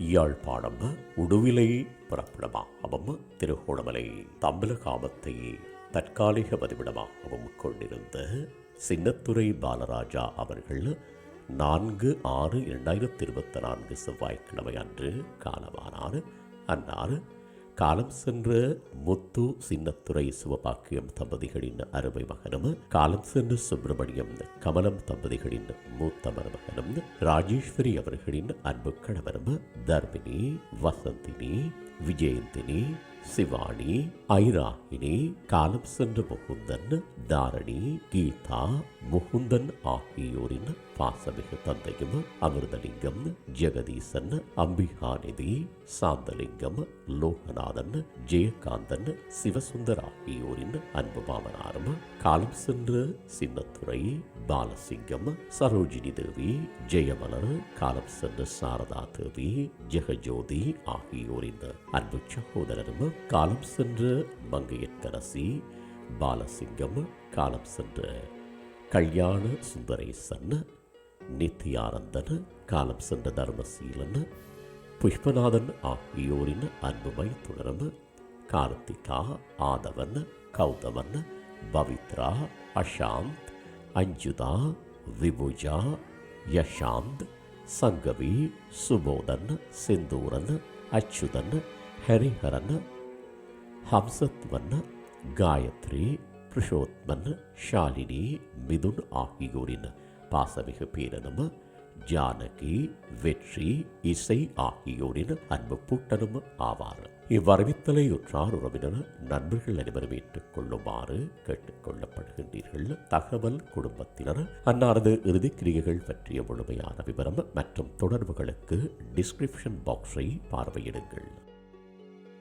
யாழ்ப்பாணம் உடுவிலை புறப்படமாகவும் திருகோணமலை தம்பலகாமத்தை தற்காலிக வதிவிடமாகவும் கொண்டிருந்த சின்னத்துறை பாலராஜா அவர்கள் நான்கு ஆறு இரண்டாயிரத்தி இருபத்தி நான்கு செவ்வாய்க்கிழமை அன்று காலமானார். அன்னார் காலம் சென்ற முத்து சின்னத்துறை சிவபாக்கியம் தம்பதிகளின் அருமை மகனும் காலம் சென்ற சுப்பிரமணியம் கமலம் தம்பதிகளின் மூத்த மருமகனும் ராஜேஸ்வரி அவர்களின் அன்பு கணவரும் தர்மினி வசந்தினி விஜயந்தினி சிவானி ஐராகினி காலம் சென்ற முகுந்தன் தாரணி கீதா முகுந்தன் ஆகியோரின் பாசமிகு தந்தையும் அமிர்தலிங்கம் ஜெகதீசன் அம்பிகாநிதி சாந்தலிங்கம் லோகநாதன் ஜெயகாந்தன் சிவசுந்தர் ஆகியோரின் அன்பு மாமனாரும் காலம் சென்ற சின்னத்துறை பாலசிங்கம் சரோஜினி தேவி ஜெயமலர் காலம் சென்ற சாரதா தேவி ஜெகஜோதி ஆகியோரின் அன்பு சகோதரரும் காலம் சென்ற மங்கையற்கரசி பாலசிங்கம் காலம் சென்ற கல்யாண சுந்தரேசன் நித்தியானந்தன் காலம் சென்ற தர்மசீலன் புஷ்பநாதன் ஆகியோரின் அன்புமை தொடரும் கார்த்திகா ஆதவன் கௌதமன் பவித்ரா அஷாந்த் அஞ்சுதா விபுஜா யஷாந்த் சங்கவி சுபோதன் செந்தூரன் அச்சுதன் ஹரிஹரன் ஹம்சத்வன் காயத்ரி புருஷோத்மன் ஷாலினி மிதுன் ஆகியோரின் பாசமிகு பேரனும் ஜானகி வெற்றி இசை ஆகியோரின் அன்பு பூட்டனும் ஆவார். இவ்வரவித்தலை உற்றார் உறவினர் நண்பர்கள் அனைவரும் ஏற்றுக்கொள்ளுமாறு கேட்டுக்கொள்ளப்படுகின்றீர்கள். தகவல் குடும்பத்தினர் அன்னாரது இறுதிக் கிரியைகள் பற்றிய முழுமையான விவரம் மற்றும் தொடர்புகளுக்கு டிஸ்கிரிப்ஷன் பாக்ஸை பார்வையிடுங்கள்.